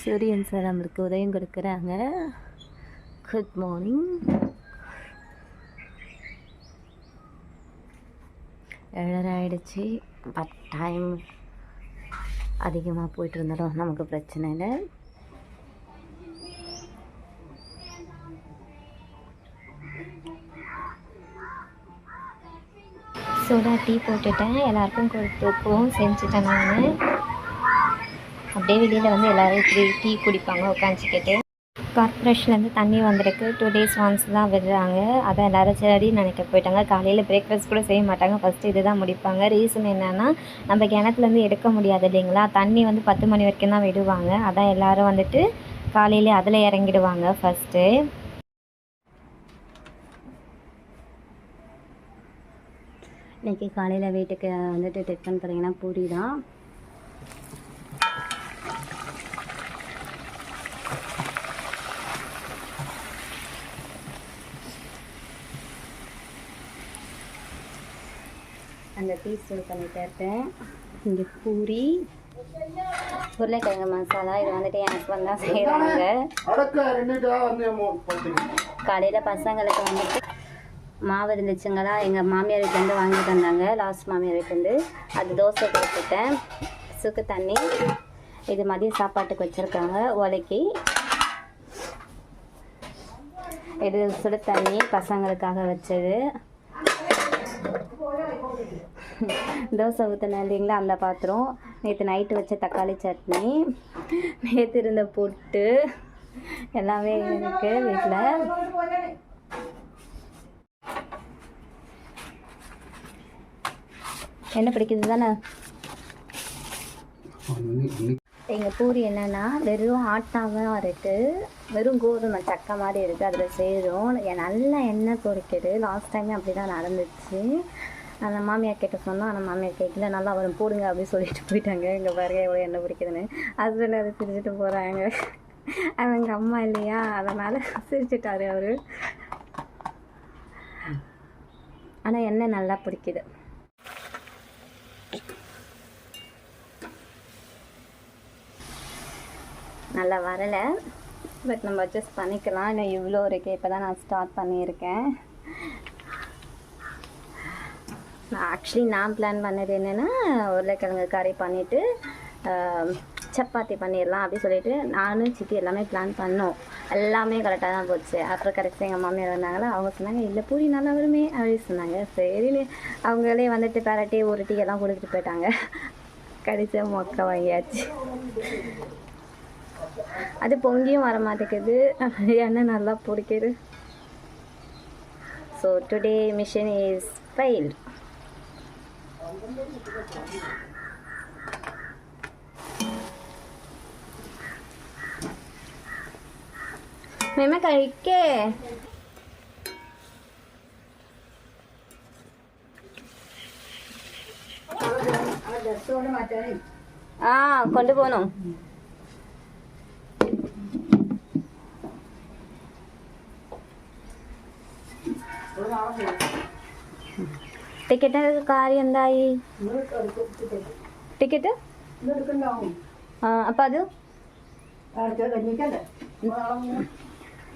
சூரியன் சார் நம்மளுக்கு உதயம் கொடுக்குறாங்க. குட் மார்னிங் ஏழரை ஆயிடுச்சு பட் டைம் அதிகமாக போயிட்டு இருந்தாலும் நமக்கு பிரச்சனை இல்லை. சூடாக டீ போட்டுட்டேன். எல்லாருக்கும் கொடுத்துருக்கோம் செஞ்சுட்டேன் நான். அப்படியே வெளியில் வந்து எல்லோரும் இப்படி டீ குடிப்பாங்க உட்காந்துக்கிட்டு கார்ப்பரேஷன்லேருந்து தண்ணி வந்திருக்கு. டூ டேஸ் ஒன்ஸ் தான் விடுறாங்க. அதான் எல்லோரும் சரி நினைக்க போயிட்டாங்க. காலையில் பிரேக்ஃபாஸ்ட் கூட செய்ய மாட்டாங்க. ஃபஸ்ட்டு இது தான் முடிப்பாங்க. ரீசன் என்னென்னா நம்ம கிணத்துலேருந்து எடுக்க முடியாது இல்லைங்களா? தண்ணி வந்து பத்து மணி வரைக்கும் தான் விடுவாங்க. அதான் எல்லோரும் வந்துட்டு காலையிலே அதில் இறங்கிடுவாங்க ஃபஸ்ட்டு இன்றைக்கி காலையில் வீட்டுக்கு வந்துட்டு டிஃபன் பார்த்தீங்கன்னா பூரி தான் அந்த பீஸ் தூள் பண்ணிட்டு இருக்கேன் இங்கே பூரி உருளைக்கிழங்கு மசாலா இது வந்துட்டு என் ஹஸ்பண்ட் தான் செய்கிறாங்க காலையில் பசங்களுக்கு வந்துட்டு மாவு இருந்துச்சுங்களா? எங்கள் மாமியார் வீட்டிலேருந்து வாங்கிட்டு வந்தாங்க. லாஸ்ட் மாமியார் வீட்டிலேருந்து அது தோசை கொடுத்துட்டேன். சுக்கு தண்ணி. இது மதிய சாப்பாட்டுக்கு வச்சுருக்காங்க. உலக்கி. இது சுடு தண்ணி பசங்களுக்காக வச்சது. தோசை ஊற்றினேன் இல்லைங்களா அந்த பாத்திரம். நேற்று நைட்டு வச்ச தக்காளி சட்னி நேற்று இருந்த பொட்டு எல்லாமே இருக்குது வீட்டில் என்ன பிடிக்குது தானே? எங்கள் பூரி என்னென்னா வெறும் ஆட்டாவும் இருக்குது வெறும் கோதுமை சக்கை மாதிரி இருக்குது அதில் சேரும். என் நல்ல எண்ணெய் பொரிக்குது லாஸ்ட் டைமே அப்படி தான் நடந்துச்சு. அந்த மாமியார் கிட்ட சொன்னோம் அந்த மாமியார் கேட்கல நல்லா வரும் போடுங்க அப்படின்னு சொல்லிட்டு போயிட்டாங்க. எங்கள் பாருங்க எவ்வளோ எண்ணெய் பிடிக்குதுன்னு ஹஸ்பண்ட் அதை சிரிச்சுட்டு போகிறாங்க அது எங்கள் அம்மா இல்லையா? அதனால் சிரிச்சிட்டாரு அவர். ஆனால் எண்ணெய் நல்லா பிடிக்குது நல்லா வரலை. பட் நம்ம அட்ஜஸ்ட் பண்ணிக்கலாம். இன்னும் இவ்வளோ இருக்குது இப்போ தான் நான் ஸ்டார்ட் பண்ணியிருக்கேன். ஆக்சுவலி நான் பிளான் பண்ணது என்னென்னா உருளைக்கிழங்கு கறி பண்ணிவிட்டு சப்பாத்தி பண்ணிடலாம் அப்படி சொல்லிட்டு நானும் சித்தி எல்லாமே பிளான் பண்ணோம். எல்லாமே கரெக்டாக தான் போச்சு. அப்புறம் கரெக்டாக எங்கள் மாமியார் வந்தாங்களா அவங்க சொன்னாங்க இல்லை பூரி நல்லா வருமே அப்படின்னு சொன்னாங்க. சரின்னு அவங்களே வந்துட்டு பரட்டி உருட்டி எல்லாம் கொடுத்துட்டு போயிட்டாங்க. கடைசியாக மொக்க வாங்கியாச்சு. அது பொங்கியும் வர மாட்டேங்குது. எண்ணெய் நல்லா பிடிக்குது so today machine is failed മേമ കഴിക്കേ. ആ കൊണ്ടുപോകണോ ടിക്കറ്റ് കാര്യം എന്തായി ടിക്കറ്റ് ആ അപ്പം അത്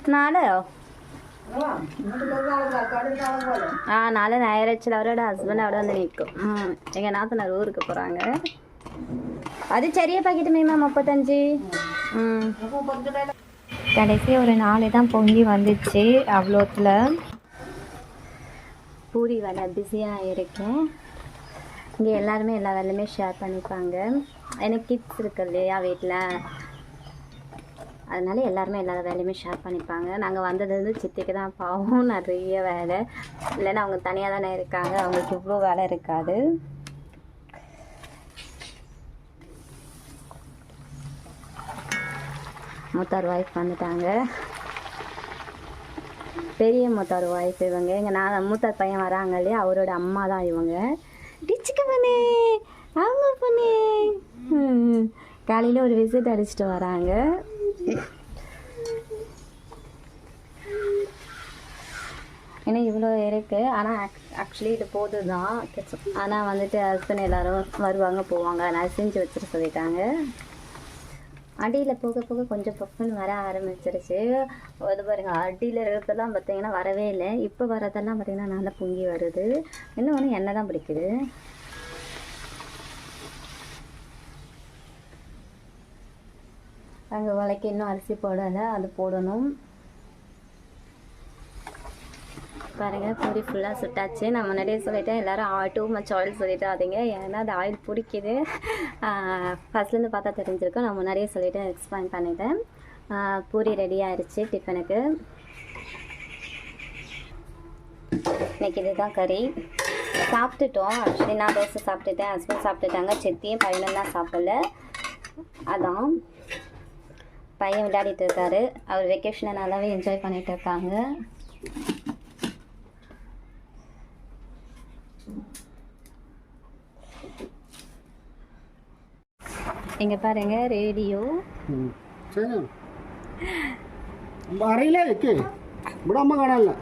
നാളെയോ ആ നാളെ ഞായറാഴ്ച അവരുടെ ഹസ്ബൻഡ് അവിടെ വന്ന് നിൽക്കും எங்கள் நாத்தனார் ஊருக்கு போகிறாங்க அது ചെറിയ பாக்கெட்டு மேமா முப்பத்தஞ்சு ம் கடைசி ஒரு நாலு தான் பொங்கி வந்துச்சு அவ்வளோத்தில் பூரி வேலை பிஸியாக இருக்கேன். இங்கே எல்லாருமே எல்லா வேலையுமே ஷேர் பண்ணிப்பாங்க. எனக்கு கிட்ஸ் இருக்கு இல்லையா வீட்டில் அதனால எல்லாருமே எல்லா வேலையுமே ஷேர் பண்ணிப்பாங்க. நாங்கள் வந்தது வந்து சித்திக்கு தான் பாவம் நிறைய வேலை. இல்லைன்னா அவங்க தனியாக தானே இருக்காங்க. அவங்களுக்கு இவ்வளோ வேலை இருக்காது. மூத்தார் ஒய்ஃப் வந்துட்டாங்க. பெரிய மூத்தார் ஒய்ஃப் இவங்க. எங்கள் நான் மூத்தார் பையன் வராங்க இல்லையா? அவரோட அம்மா தான் இவங்க. டிச்சுக்க பண்ணே. அவங்க பண்ணே. காலையில் ஒரு விசிட் அடிச்சுட்டு வராங்க. ஏன்னா இவ்வளோ இருக்குது ஆனால் ஆக்சுவலி இது போதும் தான் ஆனால் வந்துட்டு ஹஸ்பண்ட் எல்லாரும் வருவாங்க போவாங்க. நான் செஞ்சு வச்சுட்டு சொல்லிட்டாங்க. அடியில் போக போக கொஞ்சம் பஃப்னு வர ஆரம்பிச்சிருச்சு. அது பாருங்கள் அடியில் இருக்கிறதெல்லாம் பார்த்தீங்கன்னா வரவே இல்லை. இப்போ வரதெல்லாம் பார்த்திங்கன்னா நல்லா பொங்கி வருது. இன்னும் ஒன்று எண்ணெய் தான் பிடிக்குது. அங்கே உலைக்கு இன்னும் அரிசி போடலை அது போடணும். பாருங்கள் பூரி ஃபுல்லாக சுட்டாச்சு. நான் முன்னாடியே சொல்லிட்டேன் எல்லாரும் டூ மச் ஆயில் சொல்லிட்டாதீங்க ஏன்னா அது ஆயில் பிடிக்குது. ஃபஸ்ட்லேருந்து பார்த்தா தெரிஞ்சிருக்கும். நான் முன்னாடியே சொல்லிவிட்டு எக்ஸ்பிளைன் பண்ணிட்டேன். பூரி ரெடி ஆயிடுச்சு டிஃபனுக்கு இன்றைக்கி இதுதான் கறி. சாப்பிட்டுட்டோம். ஆக்சுவலி நான் தோசை சாப்பிட்டுட்டேன் ஹஸ்பண்ட் சாப்பிட்டுட்டாங்க. செத்தியும் பையனும் தான் சாப்பிடல. அதான். பையன் விளையாடிட்டு இருக்காரு. அவர் வெக்கேஷனை நல்லாவே என்ஜாய் பண்ணிகிட்டு இருக்காங்க. இங்க பாருங்க ரேடியோ சரி அறையில இருக்கு விடாம காணல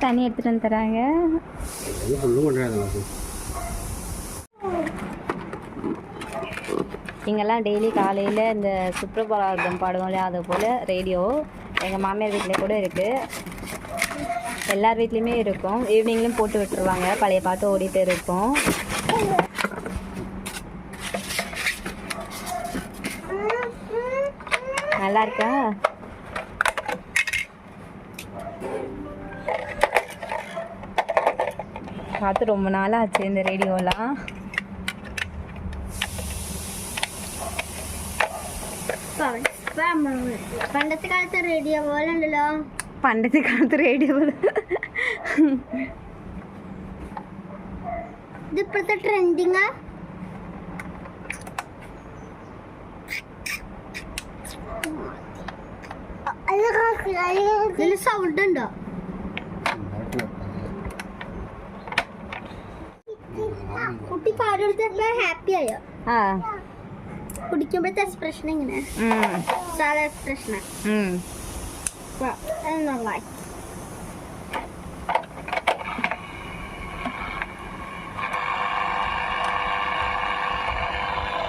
தண்ணி எடுத்துட்டு வந்து தராங்க. இங்கெல்லாம் டெய்லி காலையில் இந்த சுப்ரபாரதம் பாடுவோம் இல்லையா? அது போல் ரேடியோ எங்கள் மாமியார் வீட்டில் கூட இருக்குது எல்லார் வீட்லேயுமே இருக்கும். ஈவினிங்லேயும் போட்டு விட்டுருவாங்க. பழைய பாட்டு ஓடிட்டு இருக்கும் நல்லா இருக்கா? பார்த்து ரொம்ப நாள் ஆச்சு இந்த ரேடியோலாம். പണ്ടത്തെ കാലത്തെ റേഡിയോ പോലെ ഉണ്ടല്ലോ. പണ്ടത്തെ കാലത്ത് റേഡിയോ ഇത് ഇപ്പോഴത്തെ ട്രെൻഡിങ് ഇതിൽ സൗണ്ട് ഉണ്ടോ? കുട്ടി പാടുകൊടുത്തപ്പോ ഹാപ്പി ആയോ? ആ. കുടിക്കുമ്പോഴത്തെ എക്സ്പ്രഷൻ എങ്ങനെ ഉം, സാധാ എക്സ്പ്രഷൻ. നന്നായി.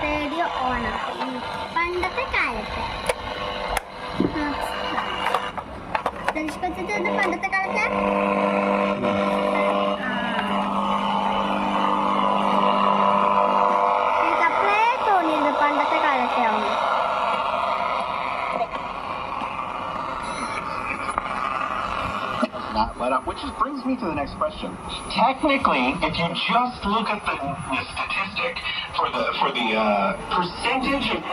റേഡിയോ ഓണാക്കി പണ്ടത്തെ കാലത്ത്. പണ്ടത്തെ not let up, which is, brings me to the next question. Technically, if you just look at the, the statistic for the for the uh, percentage of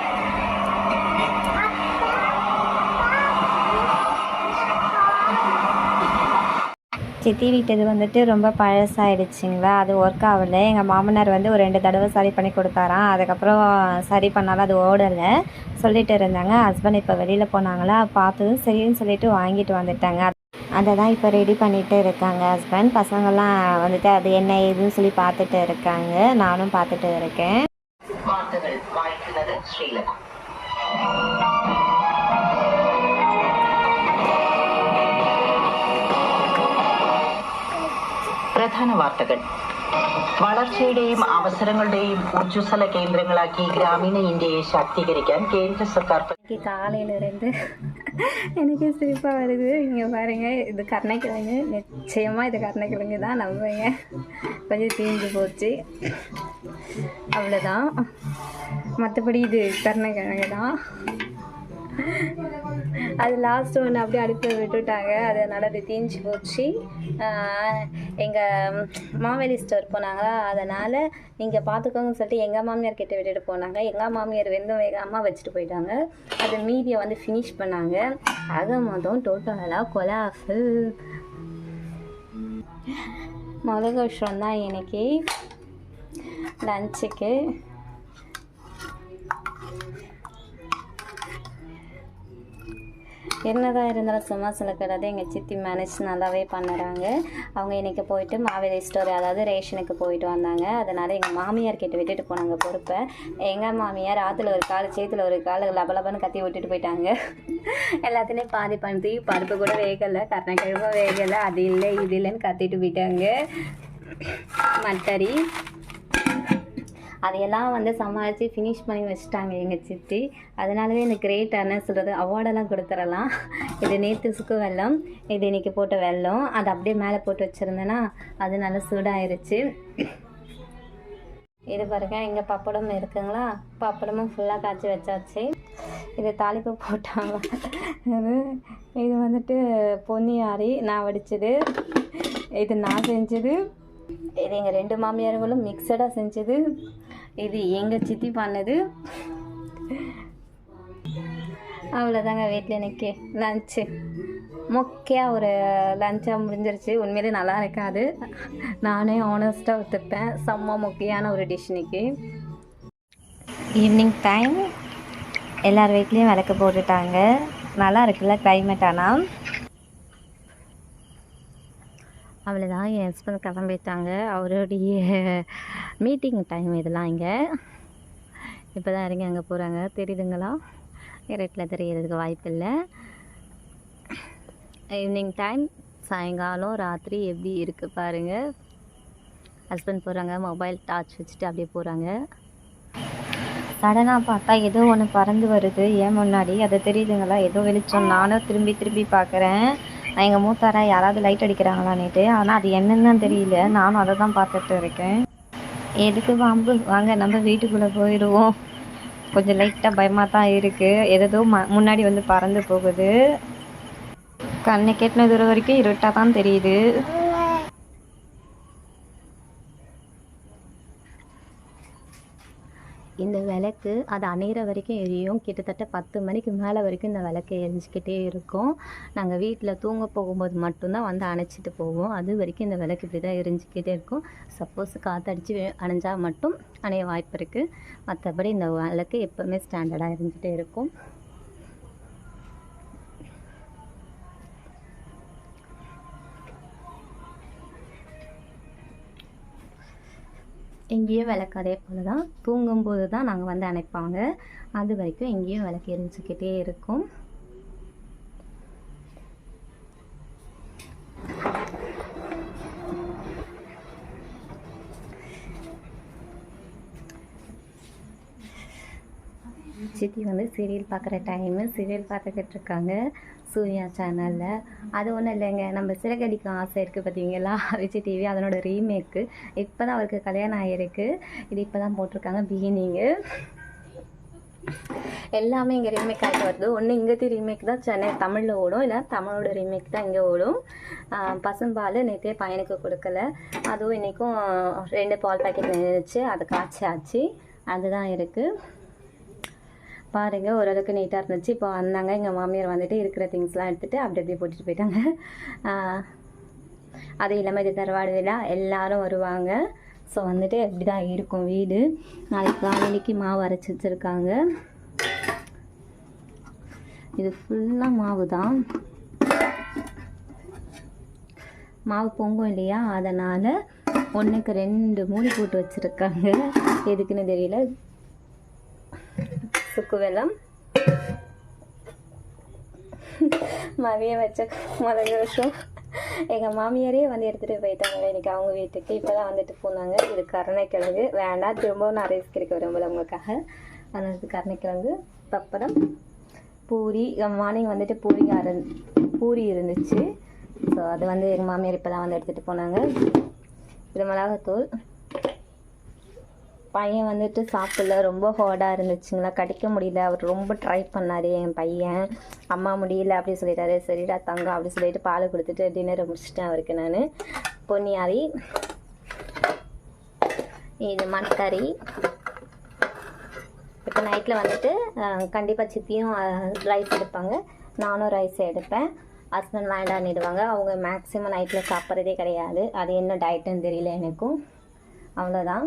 சித்தி வீட்டது வந்துட்டு ரொம்ப பழசாயிடுச்சுங்களா? அது ஒர்க் ஆகலை. எங்கள் மாமனார் வந்து ஒரு ரெண்டு தடவை சரி பண்ணி கொடுத்தாராம். அதுக்கப்புறம் சரி பண்ணாலும் அது ஓடலை. சொல்லிட்டு இருந்தாங்க. ஹஸ்பண்ட் இப்போ வெளியில் போனாங்களா? பார்த்ததும் சரின்னு சொல்லிட்டு வாங்கிட்டு வந்துட்டாங்க. அதை தான் இப்போ ரெடி பண்ணிட்டு இருக்காங்க ஹஸ்பண்ட் பசங்கள்லாம் வந்துட்டு அது என்ன ஏதுன்னு சொல்லி பார்த்துட்டு இருக்காங்க நானும் பார்த்துட்டு இருக்கேன் വാർത്തകൾ വായിക്കുന്നത് ശ്രീലത പ്രധാന വാർത്തകൾ വളർച്ചയുടെയും അവസരങ്ങളുടെയും ഊർജ്ജസ്വല കേന്ദ്രങ്ങളാക്കി ഗ്രാമീണ ഇന്ത്യയെ ശാക്തീകരിക്കാൻ കേന്ദ്ര സർക്കാർ இன்னைக்கு காலையிலேருந்து எனக்கு சிரிப்பாக வருது. இங்கே பாருங்கள் இது கருணைக்கிழங்கு. நிச்சயமாக இது கருணைக்கிழங்கு தான் நம்புங்க கொஞ்சம் தீஞ்சு போச்சு. அவ்வளோதான் மற்றபடி இது கருணைக்கிழங்கு தான். அது லாஸ்ட் ஒன்று அப்படியே அடுப்பில் விட்டுட்டாங்க. அதனால் அது தீஞ்சு போச்சு. எங்கள் மாவேலி ஸ்டோர் போனாங்களா? அதனால் நீங்கள் பார்த்துக்கோங்கன்னு சொல்லிட்டு எங்கள் மாமியார் கிட்டே விட்டுட்டு போனாங்க. எங்கள் மாமியார் வெந்தம் வேகாமல் வச்சுட்டு போயிட்டாங்க. அது மீதியை வந்து ஃபினிஷ் பண்ணாங்க. ஆக மொத்தம் டோட்டலாக கொலாஃபு முதல் வருஷம் தான் எனக்கு. லஞ்சுக்கு என்னதான் இருந்தாலும் சும்மா சொல்லக்கூடாது எங்கள் சித்தி மேனேஜ் நல்லாவே பண்ணுறாங்க. அவங்க இன்றைக்கி போயிட்டு மாவேலி ஸ்டோர் அதாவது ரேஷனுக்கு போயிட்டு வந்தாங்க. அதனால் எங்கள் மாமியார் கிட்ட விட்டுட்டு போனாங்க பொறுப்பை. எங்கள் மாமியார் ஆற்றுல ஒரு கால் சேத்துல ஒரு கால் லபலபன்னு கத்தி விட்டுட்டு போயிட்டாங்க. எல்லாத்துலேயும் பாதி பண்ணி பருப்பு கூட வேகலை கருணக்கிழமும் வேகலை. அது இல்லை இது இல்லைன்னு கத்திட்டு போயிட்டாங்க. மட்டரி அதையெல்லாம் வந்து சமாளித்து ஃபினிஷ் பண்ணி வச்சுட்டாங்க எங்கள் சித்தி. அதனாலவே எனக்கு கிரேட் என்ன சொல்கிறது அவார்டெல்லாம் கொடுத்துடலாம். இது நேற்று சுக்கு வெல்லம் இது இன்றைக்கி போட்ட வெல்லம். அதை அப்படியே மேலே போட்டு வச்சுருந்தேன்னா அது நல்லா சூடாயிருச்சு. இது பாருங்க இங்கே பப்படம் இருக்குங்களா? பப்படமும் ஃபுல்லாக காய்ச்சி வச்சாச்சு. இது தாளிப்பு போட்டாங்க. இது வந்துட்டு பொன்னியாரி நான் வடிச்சது. இது நான் செஞ்சது. இது எங்கள் ரெண்டு மாமியார்களும் மிக்சடாக செஞ்சது. இது எங்கள் சித்தி பண்ணது? அவ்வளோதாங்க வீட்டில் இன்னைக்கு லஞ்சு மொக்கையாக ஒரு லஞ்சாக முடிஞ்சிருச்சு. உண்மையிலே நல்லா இருக்காது. நானே ஆனஸ்ட்டாக ஒத்துப்பேன். செம்ம மொக்கையான ஒரு டிஷ் இன்னைக்கு. ஈவினிங் டைம் எல்லார் வீட்லேயும் விளக்கு போட்டுட்டாங்க. நல்லா இருக்குல்ல கிளைமேட் ஆனால் அவ்வளோதான் என் ஹஸ்பண்ட் கிளம்பிட்டாங்க. அவருடைய மீட்டிங் டைம் இதெல்லாம் இங்கே. இப்போ தான் இறங்கி அங்கே போகிறாங்க தெரியுதுங்களா? இருட்டில் தெரியறதுக்கு வாய்ப்பு இல்லை. ஈவினிங் டைம் சாயங்காலம் ராத்திரி எப்படி இருக்குது பாருங்கள் ஹஸ்பண்ட் போகிறாங்க மொபைல் டார்ச் வச்சுட்டு அப்படியே போகிறாங்க சடனாக பார்த்தா ஏதோ ஒன்று பறந்து வருது. ஏன் முன்னாடி? அது தெரியுதுங்களா? ஏதோ வெளிச்சம். நானும் திரும்பி திரும்பி பார்க்குறேன். எங்கள் மூத்தாரா யாராவது லைட் அடிக்கிறாங்களான்னுட்டு ஆனால் அது என்னன்னு தெரியல. நானும் அதை தான் பார்த்துட்டு இருக்கேன். எதுக்கு பாம்பு வாங்க நம்ம வீட்டுக்குள்ளே போயிடுவோம். கொஞ்சம் லைட்டாக பயமாக தான் இருக்குது எதோ ம முன்னாடி வந்து பறந்து போகுது. கண்ணை கெட்டின தூரம் வரைக்கும் இருட்டாக தான் தெரியுது. இந்த விளக்கு அது அணையிற வரைக்கும் எரியும். கிட்டத்தட்ட பத்து மணிக்கு மேலே வரைக்கும் இந்த விளக்கு எரிஞ்சிக்கிட்டே இருக்கும். நாங்கள் வீட்டில் தூங்க போகும்போது மட்டும்தான் வந்து அணைச்சிட்டு போவோம். அது வரைக்கும் இந்த விளக்கு இப்படி தான் எரிஞ்சிக்கிட்டே இருக்கும். சப்போஸ் காற்றடிச்சு அணைஞ்சால் மட்டும் அணைய வாய்ப்பு இருக்குது மற்றபடி இந்த விளக்கு எப்போவுமே ஸ்டாண்டர்டாக எரிஞ்சிட்டே இருக்கும். இங்கேயும் விளக்கு அதே போல் தான் தூங்கும்போது தான் நாங்கள் வந்து அணைப்பாங்க. அது வரைக்கும் இங்கேயும் விளக்கு எரிஞ்சுக்கிட்டே இருக்கும். சித்தி வந்து சீரியல் பார்க்குற டைமு சீரியல் பார்த்துக்கிட்டு இருக்காங்க சூர்யா சேனலில் அது ஒன்றும் இல்லைங்க. நம்ம சிறகடிக்கும் ஆசை இருக்குது பார்த்தீங்களா? விஜய் டிவி அதனோட ரீமேக்கு இப்போ தான் அவருக்கு கல்யாணம் ஆகிருக்கு இது இப்போ தான் போட்டிருக்காங்க பிகினிங்கு எல்லாமே இங்கே ரீமேக் ஆகிட்டு வருது. ஒன்று இங்கேத்தி ரீமேக் தான் சென்னை தமிழில் ஓடும். இல்லை தமிழோட ரீமேக் தான் இங்கே ஓடும். பசும்பால் நேற்றே பையனுக்கு கொடுக்கல. அதுவும் இன்றைக்கும் ரெண்டு பால் பாக்கெட் நின்றுச்சு அது காய்ச்சாச்சு அதுதான் இருக்குது பாருங்க ஓரளவுக்கு நீட்டாக இருந்துச்சு. இப்போ வந்தாங்க எங்கள் மாமியார் வந்துட்டு இருக்கிற திங்ஸ்லாம் எடுத்துகிட்டு அப்படி அப்படியே போட்டுட்டு போயிட்டாங்க. அது இல்லாமல் இது தரவாடு விழா எல்லாரும் வருவாங்க. ஸோ வந்துட்டு இப்படி தான் இருக்கும் வீடு. நாளைக்கு காலையிலைக்கு மாவு அரைச்சி வச்சுருக்காங்க. இது ஃபுல்லாக மாவு தான் மாவு பொங்கும் இல்லையா? அதனால் ஒன்றுக்கு ரெண்டு மூடி போட்டு வச்சுருக்காங்க. எதுக்குன்னு தெரியல. சுக்கு வெள்ளம் மதியம் வச்ச மிளகு வருஷம் எங்கள் மாமியாரே வந்து எடுத்துகிட்டு போயிட்டாங்க. இன்னைக்கு அவங்க வீட்டுக்கு இப்போ தான் வந்துட்டு போனாங்க. இது கருணைக்கிழங்கு. வேண்டாம் திரும்பவும் நான் ரைஸ் கிடைக்க விரும்பல உங்களுக்காக. அதனால் இது கருணைக்கிழங்கு பப்படம் பூரி. மார்னிங் வந்துட்டு பூரி அரு பூரி இருந்துச்சு. ஸோ அது வந்து எங்கள் மாமியார் இப்போ தான் வந்து எடுத்துகிட்டு போனாங்க. இது மிளகாத்தூள். பையன் வந்துட்டு சாப்பிடல. ரொம்ப ஹார்டாக இருந்துச்சுங்களா? கடிக்க முடியல. அவர் ரொம்ப ட்ரை பண்ணார் என் பையன். அம்மா முடியல அப்படி சொல்லிட்டாரு. சரிடா தங்கம் அப்படின்னு சொல்லிட்டு பால் கொடுத்துட்டு டின்னரை முடிச்சிட்டேன் அவருக்கு நான். பொன்னியாரி இது மட்கறி இப்போ நைட்டில் வந்துட்டு கண்டிப்பாக சித்தியும் ரைஸ் எடுப்பாங்க. நானும் ரைஸ் எடுப்பேன். ஹஸ்பண்ட் வேண்டான்னிடுவாங்க அவங்க மேக்ஸிமம் நைட்டில் சாப்பிட்றதே கிடையாது. அது என்ன டயட்டுன்னு தெரியல எனக்கும். அவ்வளோதான்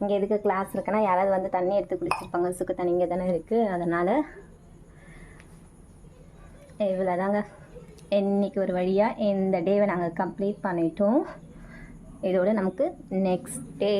இங்கே எதுக்கு கிளாஸ் இருக்குன்னா யாராவது வந்து தண்ணி எடுத்து குடிச்சிருப்பாங்க. சுக்கு தண்ணி இங்கே தானே இருக்குது அதனால் இவ்வளோதாங்க தாங்க ஒரு வழியாக இந்த டேவை நாங்கள் கம்ப்ளீட் பண்ணிட்டோம். இதோட நமக்கு நெக்ஸ்ட் டே